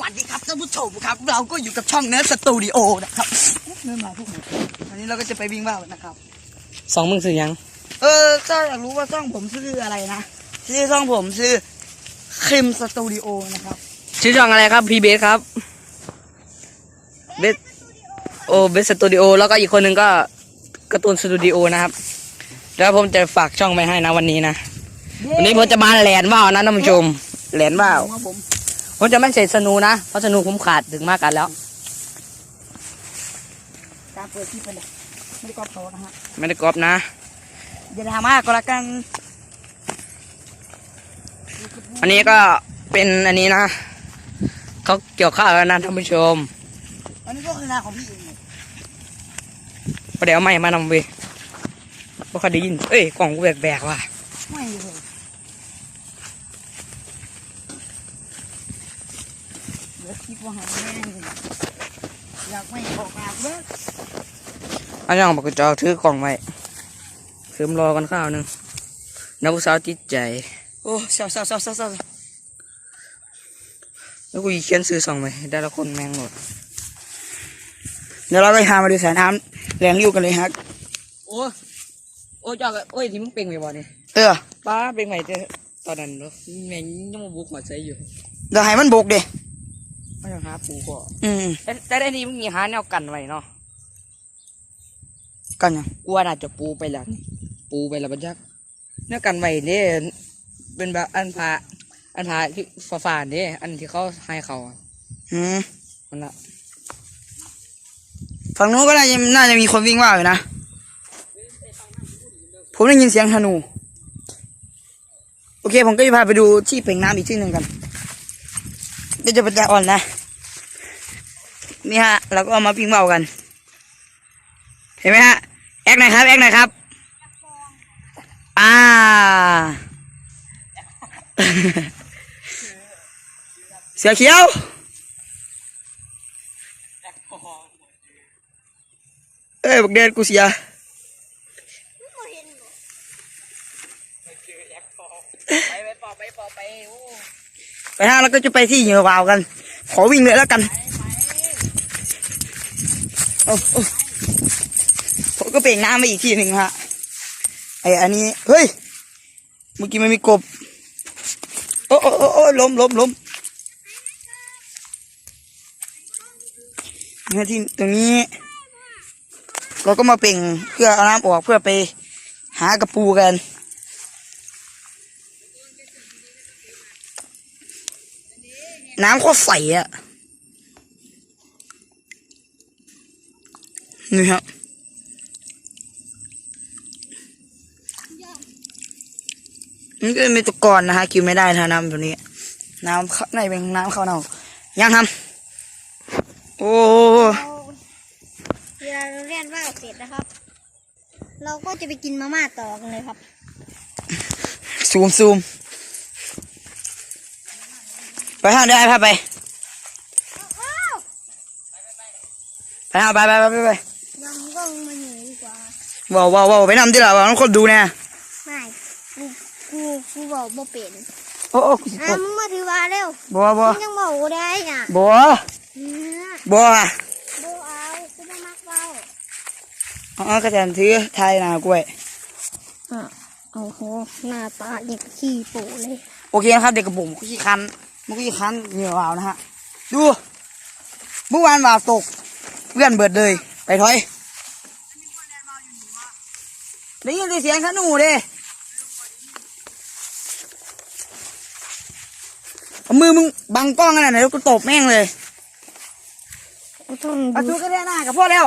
วัสดีครับท่านผู้ชมครับ เราก็อยู่กับช่องเนิร์ดสตูดิโอนะครับเนิร์ดมาพวกผมอันนี้เราก็จะไปวิ่งว่าวกันนะครับ สองมึงซื้อยัง เออถ้าอยากรู้ว่าช่องผมชื่ออะไรนะชื่อช่องผมชื่อคิมสตูดิโอนะครับ ชื่อช่องอะไรครับพีเบสครับเบสโอเบสสตูดิโอแล้วก็อีกคนหนึ่งก็การ์ตูนสตูดิโอนะครับแล้วผมจะฝากช่องไปให้นะวันนี้นะวันนี้ผมจะมาแหลนว่าวนะท่านผู้ชมแหลนว่าวครับ ผมผมจะไม่ใส่สนูนะ เพราะสนูผมขาดถึงมากกันแล้วการเปิดที่เป็นไม่ได้กอบโตนะฮะไม่ได้กรอบนะอย่าถามมากก็แล้วกัน อันนี้ก็เป็นอันนี้นะเขาเกี่ยวข้าวแล้วนะท่านผู้ชม อันนี้ก็คือนาของพี่เองเลยประเดี๋ยวเอาไม่มานำเวยว่าเขาได้ยิน เอ้ยกล่องกูแบกๆว่ะ ไม่เลย เดี๋ยวคิดว่าหาแม่งอยากไม่ออกมาเบ้ออันยังบอกกระจอกถือกล่องไว้เสริมรอกันข้าวหนึ่งนักผู้สาวจิตใจ โอ้เศร้าเศร้าเศร้าเศร้าเศร้าแล้วกูอีเขียนซื้อสองไปได้ละคนแมงหมดเดี๋ยวเราไปหามาดูสายน้ำแรงริ้วกันเลยฮะโอ้โอ้จอกโอ้ยที่มึงเป่งไปบ่เนี่ยเออป้าเป่งไปเจอตอนนั้นเนาะแม่งยังมาบุกมาใส่อยู่เดี๋ยวให้มันบกเด้ ไม่ต้องหาปูก่อนอืมแต่แต่ได้นี้มึงมีหาแนวกันไว้เนาะกันยังกูว่าน่าจะปูไปแล้วนี่ปูไปแล้วบัญญักแนวกันไว้เนี่ยเป็นแบบอันพาอันพาที่ฝาฝาเนี่ยอันที่เขาให้เขาอะอืมมันละฝั่งนู้นก็น่าจะน่าจะมีคนวิ่งว่าวอยู่นะผมได้ยินเสียงธนู โอเค ผมก็จะพาไปดูที่เป่งน้ำอีกที่หนึ่งกันก็จะเป็นแต่อ่อนนะ นี่ฮะเราก็เอามาวิ่งว่ากัน เห็นไหมฮะแอคหน่อยครับ แอคหน่อยครับอ่าเสือเขียวเอ้ยบักเดนกูเสียไปไปปอไปปอไปไปฮะแล้วก็จะไปที่เหยื่อวาวกัน ขอวิ่งเลยแล้วกัน ผมก็เปล่งน้ำไปอีกทีหนึ่งฮะไออันนี้ เฮ้ย เมื่อกี้มันมีกบ โอ้โอ้โอ้ล้มล้มล้มนี่ที่ตรงนี้ เราก็มาเปล่งเพื่อเอาน้ำออกเพื่อไปหากระปูกัน น้ำโคตรใสอะ นี่ครับนี่ก็มีตะกอนนะฮะกินไม่ได้ถ้าน้ำแบบนี้ น้ำเข้าในเป็นน้ำเข้าเน่ายังทำโอ้เวลาเราเรียนว่าวเสร็จนะครับ เราก็จะไปกินมาม่าต่อกันเลยครับ ซูมซูมไปห้างได้พาไปไปห้างไปไปไปไป ไปยังก็มาอยู่ดีกว่าว้าวว้าวว้าวไปนำที่ละว้าวคนดูแน่ไม่กูกูกูบอกบ่เป็นโอ้โอ้กูสิตอะกมึงมาถือว่าเร็วบัวบัวมึงยังบอกกูได้อะบัวเนี่ยบัวดูเอากูไม่มักเว้าอ๋อกระแตนถือไทยนากล้วยอะโอ้โหหน้าตาอย่างกับขี้ปูเลย โอเคนะครับเด็กกระบุ๋มขี้คันมันขี้คันเหงื่อวาวนะฮะดูเมื่อวานวาวตกเพื่อนเบิดเลย ไปถอย ได้ยินแต่เสียงขนูเด้เอามือมึงบังกล้องขนาดไหนแล้วกูตบแม่งเลยต้องอาดูชูก็ได้หน้ากับพ่อแล้ว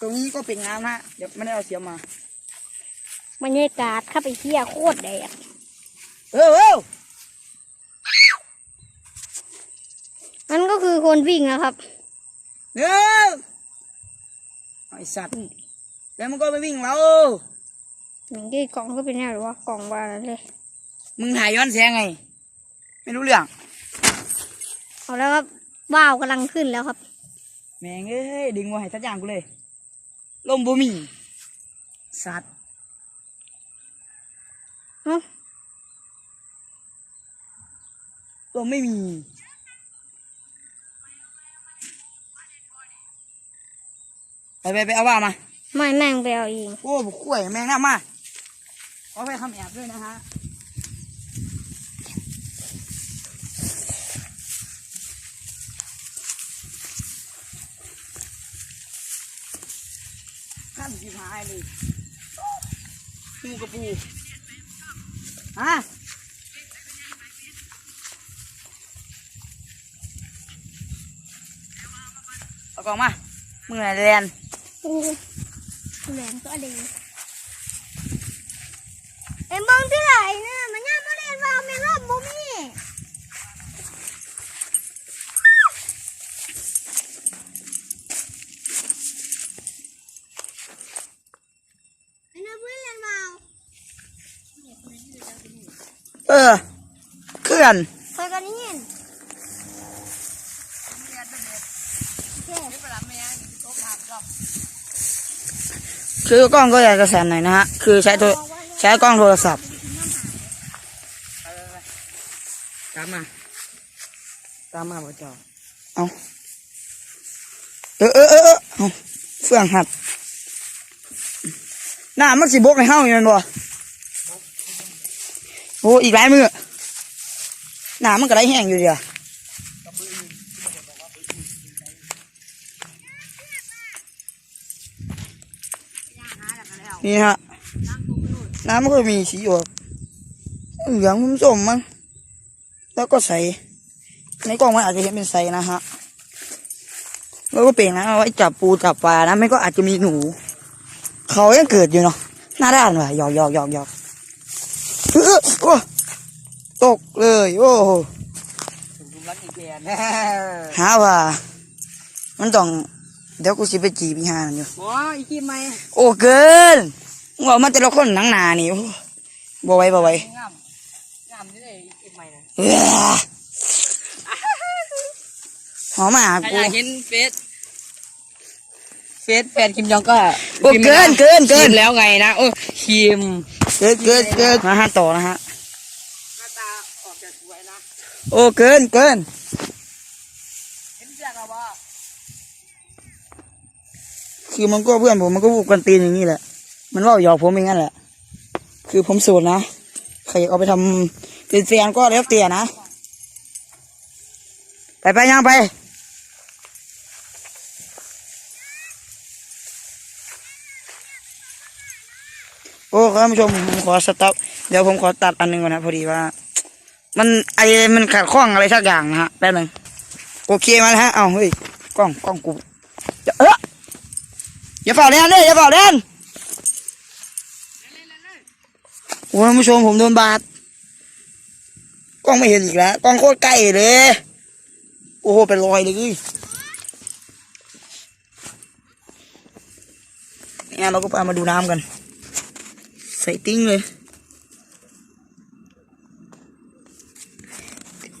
ตรงนี้ก็เป็นน้ำฮะเดี๋ยวไม่ได้เอาเสียมมาบรรยากาศครับไอ้เหี้ยโคตรแดดเออเออนั่นก็คือคนวิ่งนะครับ เออไอสัตว์ แล้วมันก็ไปวิ่งเราอย่างที่กล่องก็เป็นแน่หรือว่ากล่องว่าอะไรเลย มึงถ่ายย้อนแสงไง ไม่รู้เรื่อง เอาแล้วครับว่าวกำลังขึ้นแล้วครับ แม่งเอ้ยดึงมาให้สักอย่างกูเลย ลมบ่มี สัตว์เอ้าตัวอไม่มี ไปไปไปเอาว่ามา ไม่แม่งไปเอาเองโอ้บุกล้วยแมงน้ามาเอาไปทำแอบด้วยนะฮะขั้นที่หายเลยปูกับปูฮะเอากล่องมาเมก็ดีเอ็มเบิ้งที่ไหนเนี่ยมันย่ามาเรียนว่าไม่รอบบุมี่ไอ้น้าเพื่อนเรียนมาเออเคลื่อน คอยกันนี่เห็นโอเค คือกล้องก็อยากจะแสนหน่อยนะฮะ คือใช้โทรใช้กล้องโทรศัพท์ตามมาตามมาบ่เจ้าเอาเออเออเออเออเอาเฟื่องหัดหน้ามันสิบกในเฮ้าอยู่แมันบ่โอ้อีกหลายมือหน้ามันก็ได้แห้งอยู่เดียว นี่ฮะ น้ำมันก็มีสีออกเหลืองส้มๆมั้งแล้วก็ใส ในกล้องมันอาจจะเห็นเป็นไซนะฮะ แล้วก็เปล่งนะเอาไว้จับปูจับปลานะไม่ก็อาจจะมีหนู เขายังเกิดอยู่เนาะหน้าด้านว่ะหยอกหยอกหยอกหยอกเออโอ้ตกเลย โอ้โหถึงกุมรักอีกแกนหาว่า มันต้อง เดี๋ยวกูสิไปจีบอีหานั่นอยู่หมออีกทีไหมโอ้เกินมึงบอกมาแต่ละคนหนังหนานี่โอ้บ่ไหว้บ่ไหว้งามงามนี่เลยอีกทีไหมนะเอ้อหอมมาหาถ้ากูอยากเห็นเฟซเฟซแฟนคิมยองก็โอ้เกินเกินเกิคินมแล้วไงนะโอ้คิมเกินเกินเกินมาฮะต่อนะฮะ หน้าตาออกจะสวยนะ โอ้เกินเกิน เห็นเสื้อกับว่า คือมันก็เพื่อนผมมันก็พูดกันตีนอย่างนี้แหละ มันว่าหยอกผมอย่างนั้นแหละ คือผมสูตรนะใครเอาไปทำเป็นแฟนก็แล้วแต่นะ ไปไปยังไปโอ้ครับผู้ชมผมขอสต็อปเดี๋ยวผมขอตัดอันหนึงก่อนนะพอดีว่า มันไอมันขัดข้องอะไรสักอย่างนะฮะแป๊บหนึงโอเคมาแล้วฮะเอาเฮ้ยกล้องกล้องกูจะเออ อย่าฝ่าเล่นเลยอย่าฝ่าเล่นโอ้ท่านผู้ชมผมโดนบาดกล้องไม่เห็นอีกแล้วกล้องโคตรใกล้เลย โอ้โหเป็นรอยเลยเนี่ยเราก็ไปมาดูน้ำกัน ใส่ติ้งเลย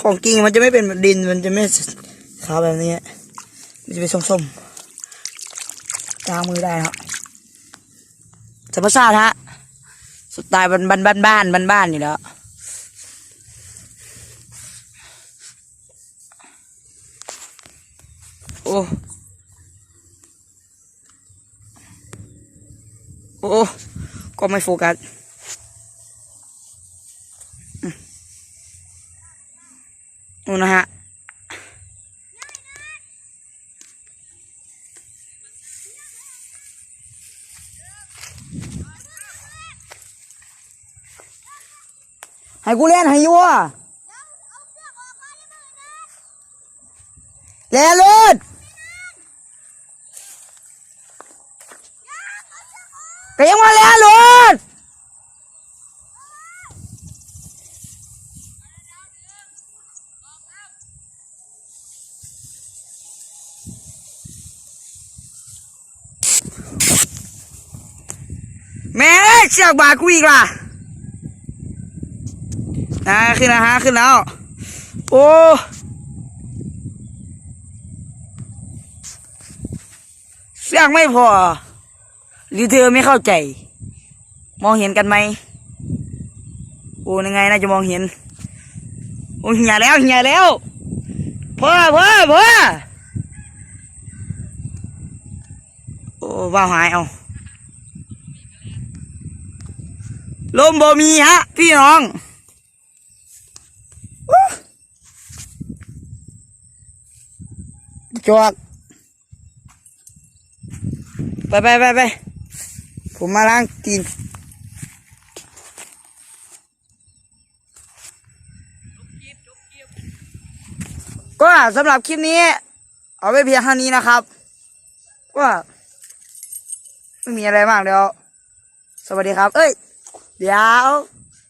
ของจริงมันจะไม่เป็นดินมันจะไม่ขาวแบบนี้มันจะเป็นส้มๆ กลางมือได้ครับธรรมชาติฮะสไตล์บ้านบ้านบ้านบ้านบ้านบ้านอยู่แล้วโอ้โอ้ก็ไม่โฟกัสนู่นนะฮะ ให้กูเล่นให้ยัวเล่นเลืดก็ยังมาเล่นเลืดแม่เชือกบากูอีกล่ะ นะขึ้นแล้วฮะขึ้นแล้ว โอ้เสียงไม่พอ หรือเธอไม่เข้าใจ มองเห็นกันไหมโอ้ยังไงน่าจะมองเห็น โอ้เหี่ยแล้วเหี่ยแล้วพ่อพ่อพ่อโอ้ว่าหายเอาลมบ่มีฮะ พี่น้อง จวก ไปไปไปไปผมมาล้างตีนก็สำหรับคลิปนี้ เอาไว้เพียงเท่านี้นะครับก็ไม่มีอะไรมากเดี๋ยว สวัสดีครับ เอ้ย เดี๋ยว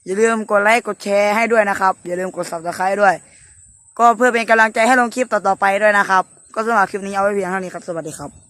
อย่าลืมกดไลค์กดแชร์ให้ด้วยนะครับ อย่าลืมกด subscribe ด้วย ก็เพื่อเป็นกำลังใจให้ลงคลิปต่อๆไปด้วยนะครับ ก็สำหรับคลิปนี้เอาไว้เพียงเท่านี้ครับ สวัสดีครับ